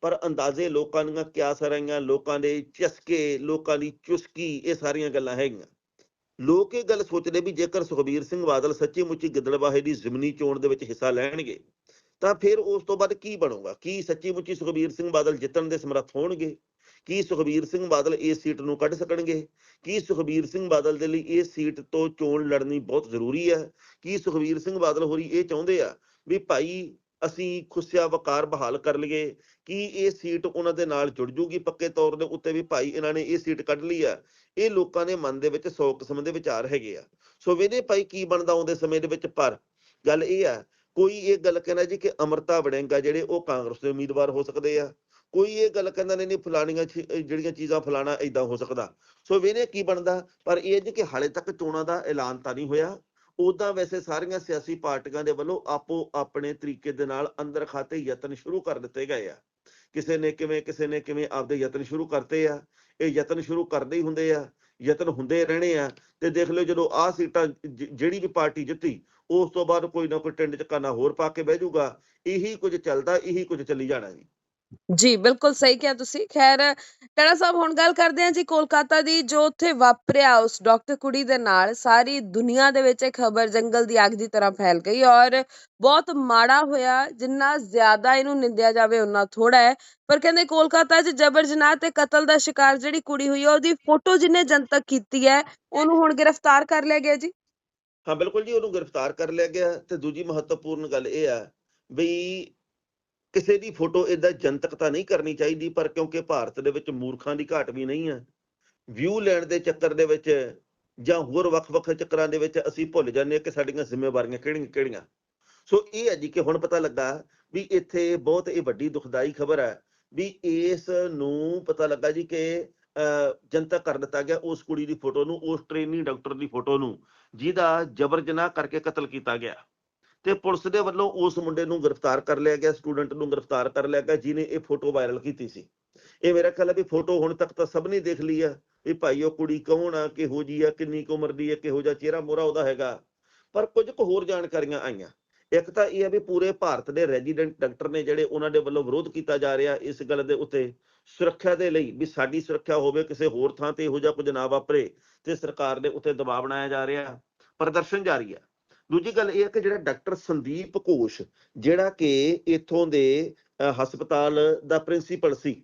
B: ਪਰ ਅੰਦਾਜ਼ੇ ਲੋਕਾਂ ਦੀਆਂ ਕਿਆਸ ਰਹੀਆਂ, ਲੋਕਾਂ ਦੇ ਚਸਕੇ, ਲੋਕਾਂ ਦੀ ਚੁਸਕੀ, ਇਹ ਸਾਰੀਆਂ ਗੱਲਾਂ ਹੈਗੀਆਂ। ਲੋਕ ਇਹ ਗੱਲ ਸੋਚਦੇ ਵੀ ਜੇਕਰ ਸੁਖਬੀਰ ਸਿੰਘ ਬਾਦਲ ਸੱਚੀ ਮੁੱਚੀ ਗਿੱਦੜਵਾਹੇ ਦੀ ਜ਼ਮਨੀ ਚੋਣ ਦੇ ਵਿੱਚ ਹਿੱਸਾ ਲੈਣਗੇ, ਤਾਂ ਫਿਰ ਉਸ ਤੋਂ ਬਾਅਦ ਕੀ ਬਣੂਗਾ? ਕੀ ਸੱਚੀ ਮੁੱਚੀ ਸੁਖਬੀਰ ਸਿੰਘ ਬਾਦਲ ਜਿੱਤਣ ਦੇ ਸਮਰੱਥ ਹੋਣਗੇ? ਕੀ ਸੁਖਬੀਰ ਸਿੰਘ ਬਾਦਲ ਇਸ ਸੀਟ ਨੂੰ ਕੱਢ ਸਕਣਗੇ? ਕੀ ਸੁਖਬੀਰ ਸਿੰਘ ਬਾਦਲ ਦੇ ਲਈ ਇਹ ਸੀਟ ਤੋਂ ਚੋਣ ਲੜਨੀ ਬਹੁਤ ਜ਼ਰੂਰੀ ਹੈ? ਕੀ ਸੁਖਬੀਰ ਸਿੰਘ ਬਾਦਲ ਹੋਰੀ ਇਹ ਚਾਹੁੰਦੇ ਆ ਵੀ ਭਾਈ ਅਸੀਂ ਖੁੱਸਿਆ ਵਕਾਰ ਬਹਾਲ ਕਰ ਲਈਏ ਕੀ ਇਹ ਸੀਟ ਉਹਨਾਂ ਦੇ ਨਾਲ ਜੁੜ ਜੂਗੀ ਪੱਕੇ ਤੌਰ ਦੇ ਉੱਤੇ ਵੀ ਭਾਈ ਇਹਨਾਂ ਨੇ ਇਹ ਸੀਟ ਕੱਢ ਲਈ ਆ। ਇਹ ਲੋਕਾਂ ਦੇ ਮਨ ਦੇ ਵਿੱਚ 100 ਕਿਸਮ ਦੇ ਵਿਚਾਰ ਹੈਗੇ ਆ। ਸੋ ਵੇਦੇ ਭਾਈ ਕੀ ਬਣਦਾ ਆਉਂਦੇ ਸਮੇਂ ਦੇ ਵਿੱਚ। ਪਰ ਗੱਲ ਇਹ ਆ, ਕੋਈ ਇਹ ਗੱਲ ਕਹਿੰਦਾ ਜੀ ਕਿ ਅਮਰਤਾ ਵੜਿੰਗਾ ਜਿਹੜੇ ਉਹ ਕਾਂਗਰਸ ਦੇ ਉਮੀਦਵਾਰ ਹੋ ਸਕਦੇ ਆ। ਕੋਈ ਇਹ ਗੱਲ ਕਹਿੰਦਾ ਨਹੀਂ ਨਹੀਂ ਫਲਾਣੀਆਂ ਜਿਹੜੀਆਂ ਚੀਜ਼ਾਂ ਫਲਾਣਾ ਇਦਾਂ ਹੋ ਸਕਦਾ। ਸੋ ਵੇਨੇ ਕੀ ਬਣਦਾ। ਪਰ ਇਹ ਜੀ ਕਿ ਹਾਲੇ ਤੱਕ ਚੋਣਾਂ ਦਾ ਐਲਾਨ ਤਾਂ ਨਹੀਂ ਹੋਇਆ। ਉਦਾਂ ਵੈਸੇ ਸਾਰੀਆਂ ਸਿਆਸੀ ਪਾਰਟੀਆਂ ਦੇ ਵੱਲੋਂ ਆਪੋ ਆਪਣੇ ਤਰੀਕੇ ਦੇ ਨਾਲ ਅੰਦਰ ਖਾਤੇ ਯਤਨ ਸ਼ੁਰੂ ਕਰ ਦਿੱਤੇ ਗਏ ਆ। ਕਿਸੇ ਨੇ ਕਿਵੇਂ, ਕਿਸੇ ਨੇ ਕਿਵੇਂ ਆਪਦੇ ਯਤਨ ਸ਼ੁਰੂ ਕਰਤੇ ਆ। ਇਹ ਯਤਨ ਸ਼ੁਰੂ ਕਰਦੇ ਹੀ ਹੁੰਦੇ ਆ, ਯਤਨ ਹੁੰਦੇ ਰਹਿਣੇ ਆ ਤੇ ਦੇਖ ਲਿਓ ਜਦੋਂ ਆਹ ਸੀਟਾਂ ਜਿਹੜੀ ਵੀ ਪਾਰਟੀ ਜਿੱਤੀ, ਉਸ ਤੋਂ ਬਾਅਦ ਕੋਈ ਨਾ ਕੋਈ ਟਿੰਡ ਚ ਕਾਨਾ ਹੋਰ ਪਾ ਕੇ ਬਹਿ ਜਾਊਗਾ ਇਹੀ ਕੁਝ ਚੱਲਦਾ, ਇਹੀ ਕੁਝ ਚੱਲੀ ਜਾਣਾ ਜੀ।
A: ਜੀ, ਬਿਲਕੁਲ ਸਹੀ ਕਿਹਾ ਤੁਸੀਂ। ਖੈਰ ਟੇੜਾ ਸਾਹਿਬ, ਹੁਣ ਗੱਲ ਕਰਦੇ ਹਾਂ ਜੀ ਕੋਲਕਾਤਾ ਦੀ, ਜੋ ਉੱਥੇ ਵਾਪਰਿਆ ਉਸ ਡਾਕਟਰ ਕੁੜੀ ਦੇ ਨਾਲ। ਸਾਰੀ ਦੁਨੀਆ ਦੇ ਵਿੱਚ ਇਹ ਖਬਰ ਜੰਗਲ ਦੀ ਅੱਗ ਦੀ ਤਰ੍ਹਾਂ ਫੈਲ ਗਈ ਔਰ ਬਹੁਤ ਮਾੜਾ ਹੋਇਆ, ਜਿੰਨਾ ਜ਼ਿਆਦਾ ਇਹਨੂੰ ਨਿੰਦਿਆ ਜਾਵੇ ਉਨਾ ਥੋੜਾ ਹੈ। ਪਰ ਕਹਿੰਦੇ ਕੋਲਕਾਤਾ 'ਚ ਜਬਰ ਜਨਾਹ ਤੇ ਕਤਲ ਦਾ ਸ਼ਿਕਾਰ ਜਿਹੜੀ ਕੁੜੀ ਹੋਈ ਹੈ, ਉਹਦੀ ਫੋਟੋ ਜਿਹਨੇ ਜਨਤਕ ਕੀਤੀ ਹੈ, ਉਹਨੂੰ ਹੁਣ ਗ੍ਰਿਫਤਾਰ ਕਰ ਲਿਆ ਗਿਆ ਜੀ।
B: ਹਾਂ, ਬਿਲਕੁਲ ਜੀ, ਉਹਨੂੰ ਗ੍ਰਿਫਤਾਰ ਕਰ ਲਿਆ ਗਿਆ। ਤੇ ਦੂਜੀ ਮਹੱਤਵਪੂਰਨ ਗੱਲ ਇਹ ਆ, ਬਈ ਕਿਸੇ ਦੀ ਫੋਟੋ ਇਦਾਂ ਜਨਤਕ ਤਾਂ ਨਹੀਂ ਕਰਨੀ ਚਾਹੀਦੀ ਪਰ ਕਿਉਂਕਿ ਭਾਰਤ ਦੇ ਵਿੱਚ ਮੂਰਖਾਂ ਦੀ ਘਾਟ ਵੀ ਨਹੀਂ ਹੈ। ਵਿਊ ਲੈਣ ਦੇ ਚੱਕਰ ਦੇ ਵਿੱਚ ਜਾਂ ਹੋਰ ਵੱਖ-ਵੱਖ ਚੱਕਰਾਂ ਦੇ ਵਿੱਚ ਅਸੀਂ ਭੁੱਲ ਜਾਂਦੇ ਹਾਂ ਕਿ ਸਾਡੀਆਂ ਜ਼ਿੰਮੇਵਾਰੀਆਂ ਕਿਹੜੀਆਂ ਕਿਹੜੀਆਂ। ਸੋ ਇਹ ਹੈ ਜੀ ਕਿ ਹੁਣ ਪਤਾ ਲੱਗਾ ਵੀ ਇੱਥੇ ਬਹੁਤ ਇਹ ਵੱਡੀ ਦੁਖਦਾਈ ਖਬਰ ਹੈ ਵੀ ਇਸ ਨੂੰ ਪਤਾ ਲੱਗਾ ਜੀ ਕਿ ਅਹ, ਜਨਤਕ ਕਰ ਦਿੱਤਾ ਗਿਆ ਉਸ ਕੁੜੀ ਦੀ ਫੋਟੋ ਨੂੰ ਉਸ ਟ੍ਰੇਨੀ ਡਾਕਟਰ ਦੀ ਫੋਟੋ ਨੂੰ ਜਿਹਦਾ ਜਬਰ ਜਨਾਹ ਕਰਕੇ ਕਤਲ ਕੀਤਾ ਗਿਆ। ਤੇ ਪੁਲਿਸ ਦੇ ਵੱਲੋਂ ਉਸ ਮੁੰਡੇ ਨੂੰ ਗ੍ਰਿਫਤਾਰ ਕਰ ਲਿਆ ਗਿਆ ਸਟੂਡੈਂਟ ਨੂੰ ਗ੍ਰਿਫਤਾਰ ਕਰ ਲਿਆ ਗਿਆ ਜਿਨੇ ਇਹ ਫੋਟੋ ਵਾਇਰਲ ਕੀਤੀ ਸੀ। ਇਹ ਮੇਰਾ ਖਿਆਲ ਹੈ ਵੀ ਫੋਟੋ ਹੁਣ ਤੱਕ ਤਾਂ ਸਭ ਨੇ ਦੇਖ ਲਈ ਆ, ਵੀ ਭਾਈ ਉਹ ਕੁੜੀ ਕੌਣ ਆ, ਕਿਹੋ ਜੀ ਆ, ਕਿੰਨੀ ਕੁ ਉਮਰ ਦੀ ਹੈ ਕਿਹੋ ਜਿਹਾ ਚਿਹਰਾ ਮੋਰਾ ਉਹਦਾ ਹੈਗਾ। ਪਰ ਕੁਝ ਕੁ ਹੋਰ ਜਾਣਕਾਰੀਆਂ ਆਈਆਂ। ਇੱਕ ਤਾਂ ਇਹ ਹੈ ਵੀ ਪੂਰੇ ਭਾਰਤ ਦੇ ਰੈਜ਼ੀਡੈਂਟ ਡਾਕਟਰ ਨੇ ਜਿਹੜੇ ਉਹਨਾਂ ਦੇ ਵੱਲੋਂ ਵਿਰੋਧ ਕੀਤਾ ਜਾ ਰਿਹਾ ਇਸ ਗੱਲ ਦੇ ਉੱਤੇ, ਸੁਰੱਖਿਆ ਦੇ ਲਈ ਵੀ ਸਾਡੀ ਸੁਰੱਖਿਆ ਹੋਵੇ, ਕਿਸੇ ਹੋਰ ਥਾਂ ਤੇ ਇਹੋ ਜਿਹਾ ਕੁਝ ਨਾ ਵਾਪਰੇ ਤੇ ਸਰਕਾਰ ਦੇ ਉੱਤੇ ਦਬਾਅ ਬਣਾਇਆ ਜਾ ਰਿਹਾ, ਪ੍ਰਦਰਸ਼ਨ ਜਾਰੀ ਹੈ ਦੂਜੀ ਗੱਲ ਇਹ ਹੈ ਕਿ ਜਿਹੜਾ ਡਾਕਟਰ ਸੰਦੀਪ ਘੋਸ਼ ਜਿਹੜਾ ਕਿ ਇਥੋਂ ਦੇ ਅਹ, ਹਸਪਤਾਲ ਦਾ ਪ੍ਰਿੰਸੀਪਲ ਸੀ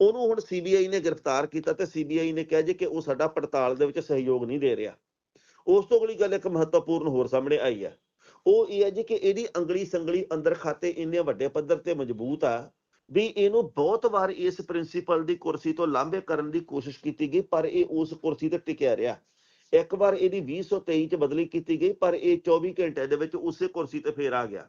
B: ਉਹਨੂੰ ਹੁਣ ਸੀਬੀਆਈ ਨੇ ਗ੍ਰਿਫਤਾਰ ਕੀਤਾ ਤੇ ਸੀਬੀਆਈ ਨੇ ਕਿਹਾ ਜੀ ਕਿ ਉਹ ਸਾਡਾ ਪੜਤਾਲ ਦੇ ਵਿੱਚ ਸਹਿਯੋਗ ਨਹੀਂ ਦੇ ਰਿਹਾ। ਉਸ ਤੋਂ ਅਗਲੀ ਗੱਲ ਇੱਕ ਮਹੱਤਵਪੂਰਨ ਹੋਰ ਸਾਹਮਣੇ ਆਈ ਹੈ। ਉਹ ਇਹ ਹੈ ਜੀ ਕਿ ਇਹਦੀ ਅੰਗਲੀ ਸੰਗਲੀ ਅੰਦਰ ਖਾਤੇ ਇੰਨੇ ਵੱਡੇ ਪੱਧਰ ਤੇ ਮਜ਼ਬੂਤ ਆ ਵੀ ਇਹਨੂੰ ਬਹੁਤ ਵਾਰ ਇਸ ਪ੍ਰਿੰਸੀਪਲ ਦੀ ਕੁਰਸੀ ਤੋਂ ਲਾਂਭੇ ਕਰਨ ਦੀ ਕੋਸ਼ਿਸ਼ ਕੀਤੀ ਗਈ ਪਰ ਇਹ ਉਸ ਕੁਰਸੀ ਤੇ ਟਿਕਿਆ ਰਿਹਾ। ਇੱਕ ਵਾਰ ਇਹਦੀ 2023 ਚ ਬਦਲੀ ਕੀਤੀ ਗਈ, ਪਰ ਇਹ 24 ਘੰਟੇ ਦੇ ਵਿੱਚ ਉਸੇ ਕੁਰਸੀ ਤੇ ਫੇਰ ਆ ਗਿਆ।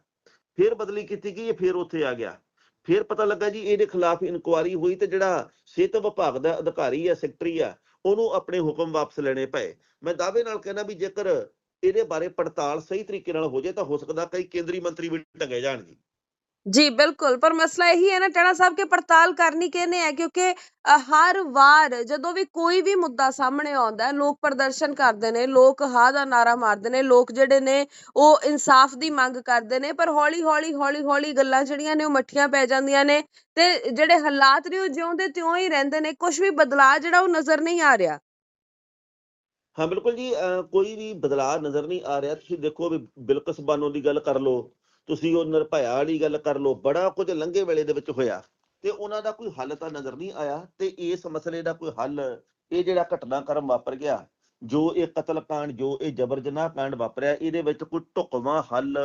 B: ਫਿਰ ਬਦਲੀ ਕੀਤੀ ਗਈ, ਇਹ ਫੇਰ ਉੱਥੇ ਆ ਗਿਆ। ਫਿਰ ਪਤਾ ਲੱਗਾ ਜੀ, ਇਹਦੇ ਖਿਲਾਫ ਇਨਕੁਆਰੀ ਹੋਈ ਤੇ ਜਿਹੜਾ ਸਿਹਤ ਵਿਭਾਗ ਦਾ ਅਧਿਕਾਰੀ ਹੈ ਸੈਕਟਰੀ ਆ, ਉਹਨੂੰ ਆਪਣੇ ਹੁਕਮ ਵਾਪਸ ਲੈਣੇ ਪਏ। ਮੈਂ ਦਾਅਵੇ ਨਾਲ ਕਹਿੰਦਾ ਵੀ ਜੇਕਰ ਇਹਦੇ ਬਾਰੇ ਪੜਤਾਲ ਸਹੀ ਤਰੀਕੇ ਨਾਲ ਹੋ ਜਾਏ ਤਾਂ ਹੋ ਸਕਦਾ ਕਈ ਕੇਂਦਰੀ ਮੰਤਰੀ ਵੀ ਟੰਗੇ ਜਾਣਗੇ। ਜੀ
A: ਜੀ ਬਿਲਕੁਲ ਪਰ ਮਸਲਾ ਇਹੀ ਹੈ ਨਾ ਸਾਹਿਬ ਕਿ ਪੜਤਾਲ ਕਰਨੀ ਕਿਹਨੇ ਹੈ ਕਿਉਂਕਿ ਅ, ਹਰ ਵਾਰ ਜਦੋਂ ਵੀ ਕੋਈ ਵੀ ਮੁੱਦਾ ਸਾਹਮਣੇ ਆਉਂਦਾ ਹੈ ਲੋਕ ਪ੍ਰਦਰਸ਼ਨ ਕਰਦੇ ਨੇ ਲੋਕ ਹਾਂ ਦਾ ਨਾਰਾ ਮਾਰਦੇ ਨੇ ਲੋਕ ਜਿਹੜੇ ਨੇ ਉਹ ਇਨਸਾਫ ਦੀ ਮੰਗ ਕਰਦੇ ਨੇ ਪਰ ਹੌਲੀ ਹੌਲੀ ਹੌਲੀ ਹੌਲੀ ਗੱਲਾਂ ਜਿਹੜੀਆਂ ਨੇ ਉਹ ਮੱਠੀਆਂ ਪੈ ਜਾਂਦੀਆਂ ਨੇ ਤੇ ਜਿਹੜੇ ਹਾਲਾਤ ਨੇ ਉਹ ਜਿਉਂਦੇ ਤਿਉਂ ਹੀ ਰਹਿੰਦੇ ਨੇ ਕੁਝ ਵੀ ਬਦਲਾਅ ਜਿਹੜਾ ਉਹ ਨਜ਼ਰ ਨਹੀਂ ਆ ਰਿਹਾ
B: ਹਾਂ ਬਿਲਕੁਲ ਜੀ ਅਹ ਕੋਈ ਵੀ ਬਦਲਾਅ ਨਜ਼ਰ ਨਹੀਂ ਆ ਰਿਹਾ ਤੁਸੀਂ ਦੇਖੋ ਵੀ ਬਿਲਕਸ ਬਾਨੋ ਦੀ ਗੱਲ ਕਰ ਲਓ ਤੁਸੀਂ ਉਹ ਨਿਰਭਇਆ ਵਾਲੀ ਗੱਲ ਕਰ ਲਓ, ਬੜਾ ਕੁਝ ਲੰਘੇ ਵੇਲੇ ਦੇ ਵਿੱਚ ਹੋਇਆ ਤੇ ਉਹਨਾਂ ਦਾ ਕੋਈ ਹੱਲ ਤਾਂ ਨਜ਼ਰ ਨਹੀਂ ਆਇਆ ਤੇ ਇਸ ਮਸਲੇ ਦਾ ਕੋਈ ਹੱਲ, ਇਹ ਜਿਹੜਾ ਘਟਨਾਕ੍ਰਮ ਵਾਪਰ ਗਿਆ, ਜੋ ਇਹ ਕਤਲकांड ਜੋ ਇਹ ਜਬਰ ਜਨਾਹ ਕਾਂਡ ਵਾਪਰਿਆ, ਇਹਦੇ ਵਿੱਚ ਕੋਈ ਢੁਕਵਾਂ ਹੱਲ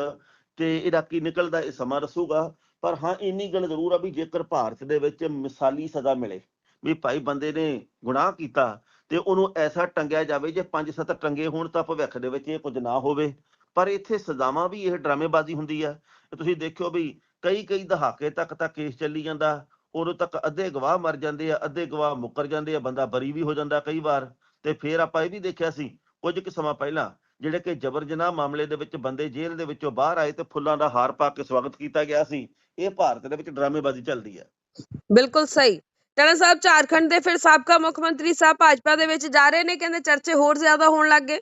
B: ਤੇ ਇਹਦਾ ਕੀ ਨਿਕਲਦਾ, ਇਹ ਸਮਾਂ ਦੱਸੂਗਾ। ਪਰ ਹਾਂ, ਇੰਨੀ ਗੱਲ ਜ਼ਰੂਰ ਆ ਵੀ ਜੇਕਰ ਭਾਰਤ ਦੇ ਵਿੱਚ ਮਿਸਾਲੀ ਸਜ਼ਾ ਮਿਲੇ, ਵੀ ਭਾਈ ਬੰਦੇ ਨੇ ਗੁਨਾਹ ਕੀਤਾ ਤੇ ਉਹਨੂੰ ਐਸਾ ਟੰਗਿਆ ਜਾਵੇ, ਜੇ ਪੰਜ ਸੱਤ ਟੰਗੇ ਹੋਣ ਤਾਂ ਭਵਿੱਖ ਦੇ ਵਿੱਚ ਇਹ ਕੁਝ ਨਾ ਹੋਵੇ ਪਰ ਇੱਥੇ ਸਜ਼ਾਵਾਂ ਵੀ ਇਹ ਡਰਾਮੇਬਾਜ਼ੀ ਹੁੰਦੀ ਆ। ਤੁਸੀਂ ਦੇਖਿਓ ਵੀ ਕਈ ਕਈ ਦਹਾਕੇ ਤੱਕ ਤਾਂ ਕੇਸ ਚੱਲੀ ਜਾਂਦਾ, ਉਦੋਂ ਤੱਕ ਅੱਧੇ ਗਵਾਹ ਮਰ ਜਾਂਦੇ ਆ, ਅੱਧੇ ਗਵਾਹ ਮੁੱਕਰ ਜਾਂਦੇ ਆ, ਬੰਦਾ ਬਰੀ ਵੀ ਹੋ ਜਾਂਦਾ ਕਈ ਵਾਰ। ਤੇ ਫਿਰ ਆਪਾਂ ਇਹ ਵੀ ਦੇਖਿਆ ਸੀ ਕੁਝ ਕੁ ਸਮਾਂ ਪਹਿਲਾਂ ਜਿਹੜੇ ਕਿ ਜਬਰ ਜਨਾਹ ਮਾਮਲੇ ਦੇ ਵਿੱਚ ਬੰਦੇ ਜੇਲ੍ਹ ਦੇ ਵਿੱਚੋਂ ਬਾਹਰ ਆਏ ਤੇ ਫੁੱਲਾਂ ਦਾ ਹਾਰ ਪਾ ਕੇ ਸਵਾਗਤ ਕੀਤਾ ਗਿਆ ਸੀ। ਇਹ ਭਾਰਤ ਦੇ ਵਿੱਚ ਡਰਾਮੇਬਾਜ਼ੀ ਚੱਲਦੀ ਹੈ
A: ਬਿਲਕੁਲ ਸਹੀ। ਟਾਣਾ ਸਾਹਿਬ, ਝਾਰਖੰਡ ਦੇ ਫਿਰ ਸਾਬਕਾ ਮੁੱਖ ਮੰਤਰੀ ਸਾਹਿਬ ਭਾਜਪਾ ਦੇ ਵਿੱਚ ਜਾ ਰਹੇ ਨੇ, ਕਹਿੰਦੇ ਚਰਚੇ ਹੋਰ ਜ਼ਿਆਦਾ ਹੋਣ ਲੱਗ ਗਏ।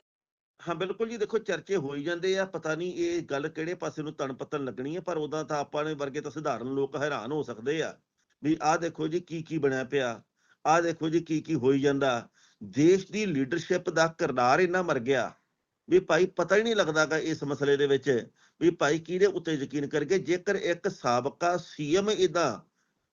B: ਹਾਂ, ਬਿਲਕੁਲ ਜੀ, ਦੇਖੋ ਚਰਚੇ ਹੋਈ ਜਾਂਦੇ ਆ, ਪਤਾ ਨਹੀਂ ਇਹ ਗੱਲ ਕਿਹੜੇ ਪਾਸੇ ਨੂੰ ਤਣ ਪਤਨ ਲੱਗਣੀ ਹੈ ਪਰ ਉਦਾਂ ਤਾਂ ਆਪਾਂ ਨੇ ਵਰਗੇ ਤਾਂ ਸਧਾਰਨ ਲੋਕ ਹੈਰਾਨ ਹੋ ਸਕਦੇ ਆ, ਵੀ ਆਹ ਦੇਖੋ ਜੀ ਕੀ ਕੀ ਬਣਿਆ ਪਿਆ, ਆਹ ਦੇਖੋ ਜੀ ਕੀ ਕੀ ਹੋਈ ਜਾਂਦਾ, ਦੇਸ਼ ਦੀ ਲੀਡਰਸ਼ਿਪ ਦਾ ਕਿਰਦਾਰ ਇੰਨਾ ਮਰ ਗਿਆ, ਵੀ ਭਾਈ ਪਤਾ ਹੀ ਨਹੀਂ ਲੱਗਦਾਗਾ ਇਸ ਮਸਲੇ ਦੇ ਵਿੱਚ, ਵੀ ਭਾਈ ਕਿਹਦੇ ਉੱਤੇ ਯਕੀਨ ਕਰਕੇ ਜੇਕਰ ਇੱਕ ਸਾਬਕਾ ਸੀਐਮ ਇਦਾਂ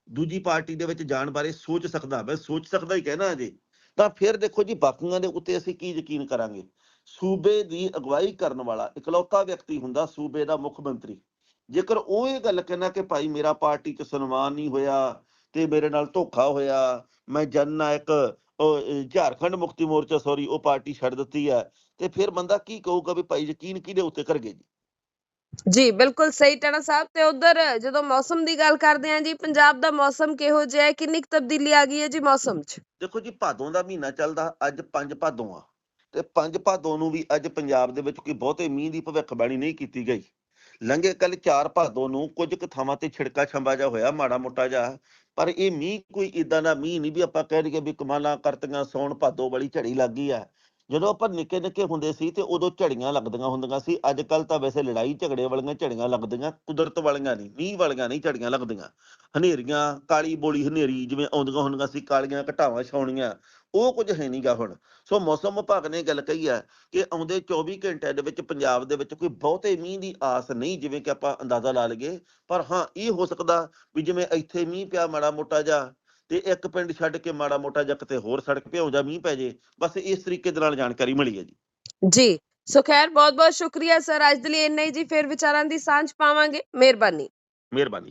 B: ਦੂਜੀ ਪਾਰਟੀ ਦੇ ਵਿੱਚ ਜਾਣ ਬਾਰੇ ਸੋਚ ਸਕਦਾ ਮੈਂ ਸੋਚ ਸਕਦਾ ਹੀ ਕਹਿਣਾ ਜੀ, ਤਾਂ ਫਿਰ ਦੇਖੋ ਜੀ ਬਾਕੀਆਂ ਦੇ ਉੱਤੇ ਅਸੀਂ ਕੀ ਯਕੀਨ ਕਰਾਂਗੇ? ਸੂਬੇ ਦੀ ਅਗਵਾਈ ਕਰਨ ਵਾਲਾ ਇਕਲੌਤਾ ਵਿਅਕਤੀ ਹੁੰਦਾ ਸੂਬੇ ਦਾ ਮੁੱਖ ਮੰਤਰੀ। ਜੇਕਰ ਉਹ ਇਹ ਗੱਲ ਕਹਿਣਾ ਕਿ ਭਾਈ ਮੇਰਾ ਪਾਰਟੀ 'ਚ ਸਨਮਾਨ ਨਹੀਂ ਹੋਇਆ ਤੇ ਮੇਰੇ ਨਾਲ ਧੋਖਾ ਹੋਇਆ ਮੈਂ ਜਨ ਨਾਇਕ ਝਾਰਖੰਡ ਮੁਕਤੀ ਮੋਰਚਾ ਸੌਰੀ ਉਹ ਪਾਰਟੀ ਛੱਡ ਦਿੱਤੀ ਹੈ ਤੇ ਫਿਰ ਬੰਦਾ ਕੀ ਕਹੂਗਾ ਵੀ ਭਾਈ ਯਕੀਨ ਕਿਹਦੇ ਉੱਤੇ ਕਰਗੇ ਜੀ?
A: ਜੀ ਬਿਲਕੁਲ ਸਹੀ ਟਾਣਾ ਸਾਹਿਬ ਤੇ ਉਧਰ ਜਦੋਂ ਮੌਸਮ ਦੀ ਗੱਲ ਕਰਦੇ ਹਾਂ ਜੀ ਪੰਜਾਬ ਦਾ ਮੌਸਮ ਕਿਹੋ ਜਿਹਾ ਹੈ ਕਿੰਨੀ ਤਬਦੀਲੀ ਆ ਗਈ ਹੈ ਜੀ ਮੌਸਮ 'ਚ?
B: ਦੇਖੋ ਜੀ ਭਾਦੋਂ ਦਾ ਮਹੀਨਾ ਚੱਲਦਾ ਅੱਜ ਪੰਜ ਭਾਦੋਂ ਆ। ਤੇ ਪੰਜ ਭਾਦੋਂ ਨੂੰ ਵੀ ਅੱਜ ਪੰਜਾਬ ਦੇ ਵਿੱਚ ਕੋਈ ਬਹੁਤੇ ਮੀਂਹ ਦੀ ਭਵਿੱਖਬਾਣੀ ਨਹੀਂ ਕੀਤੀ ਗਈ। ਲੰਘੇ ਕੱਲ ਚਾਰ ਭਾਦੋਂ ਨੂੰ ਕੁਝ ਕੁ ਥਾਵਾਂ ਤੇ ਛਿੜਕਾ ਛੰਬਾ ਜਾ ਹੋਇਆ, ਮਾੜਾ ਮੋਟਾ ਜਾ ਪਰ ਇਹ ਮੀਂਹ ਕੋਈ ਇਦਾਂ ਦਾ ਮੀਂਹ ਨਹੀਂ ਵੀ ਆਪਾਂ ਕਹਿ ਲਈਏ ਵੀ ਕਮਾਲਾਂ ਕਰਤੀਆਂ, ਸੌਣ ਭਾਦੋਂ ਵਾਲੀ ਝੜੀ ਲੱਗੀ ਆ। ਜਦੋਂ ਆਪਾਂ ਨਿੱਕੇ ਨਿੱਕੇ ਹੁੰਦੇ ਸੀ ਤੇ ਉਦੋਂ ਝੜੀਆਂ ਲੱਗਦੀਆਂ ਹੁੰਦੀਆਂ ਸੀ, ਅੱਜ ਕੱਲ ਤਾਂ ਵੈਸੇ ਲੜਾਈ ਝਗੜੇ ਵਾਲੀਆਂ ਝੜੀਆਂ ਲੱਗਦੀਆਂ, ਕੁਦਰਤ ਵਾਲੀਆਂ ਨਹੀਂ, ਮੀਂਹ ਵਾਲੀਆਂ ਨਹੀਂ ਝੜੀਆਂ ਲੱਗਦੀਆਂ। ਹਨੇਰੀਆਂ, ਕਾਲੀ ਬੋਲੀ ਹਨੇਰੀ ਜਿਵੇਂ ਆਉਂਦੀਆਂ ਹੁੰਦੀਆਂ ਸੀ, ਕਾਲੀਆਂ ਘਟਾਵਾਂ ਛਾਉਣੀਆਂ ਉਹ ਕੁਝ ਹੈ ਨਹੀਂਗਾ ਹੁਣ। ਸੋ ਮੌਸਮ ਵਿਭਾਗ ਨੇ ਗੱਲ ਕਹੀ ਹੈ ਕਿ ਆਉਂਦੇ 24 ਘੰਟਿਆਂ ਦੇ ਵਿੱਚ ਪੰਜਾਬ ਦੇ ਵਿੱਚ ਕੋਈ ਬਹੁਤੇ ਮੀਂਹ ਦੀ ਆਸ ਨਹੀਂ ਜਿਵੇਂ ਕਿ ਆਪਾਂ ਅੰਦਾਜ਼ਾ ਲਾ ਲਈਏ। ਪਰ ਹਾਂ ਇਹ ਹੋ ਸਕਦਾ ਵੀ ਜਿਵੇਂ ਇੱਥੇ ਮੀਂਹ ਪਿਆ ਮਾੜਾ ਮੋਟਾ ਜਾ ਤੇ ਇੱਕ ਪਿੰਡ ਛੱਡ ਕੇ ਮਾੜਾ ਮੋਟਾ ਜਾਂ ਕਿਤੇ ਹੋਰ ਸੜਕ ਭਿਉਂ ਜਾ ਮੀਂਹ ਪੈ ਜੇ ਬਸ ਇਸ ਤਰੀਕੇ ਦੇ ਨਾਲ ਜਾਣਕਾਰੀ ਮਿਲੀ ਹੈ ਜੀ।
A: ਜੀ ਸੋ ਖੈਰ ਬਹੁਤ ਬਹੁਤ ਸ਼ੁਕਰੀਆ ਸਰ। ਅੱਜ ਦੇ ਲਈ ਇੰਨਾ ਹੀ ਜੀ। ਫਿਰ ਵਿਚਾਰਾਂ ਦੀ ਸਾਂਝ ਪਾਵਾਂਗੇ। ਮਿਹਰਬਾਨੀ।
B: ਮਿਹਰਬਾਨੀ।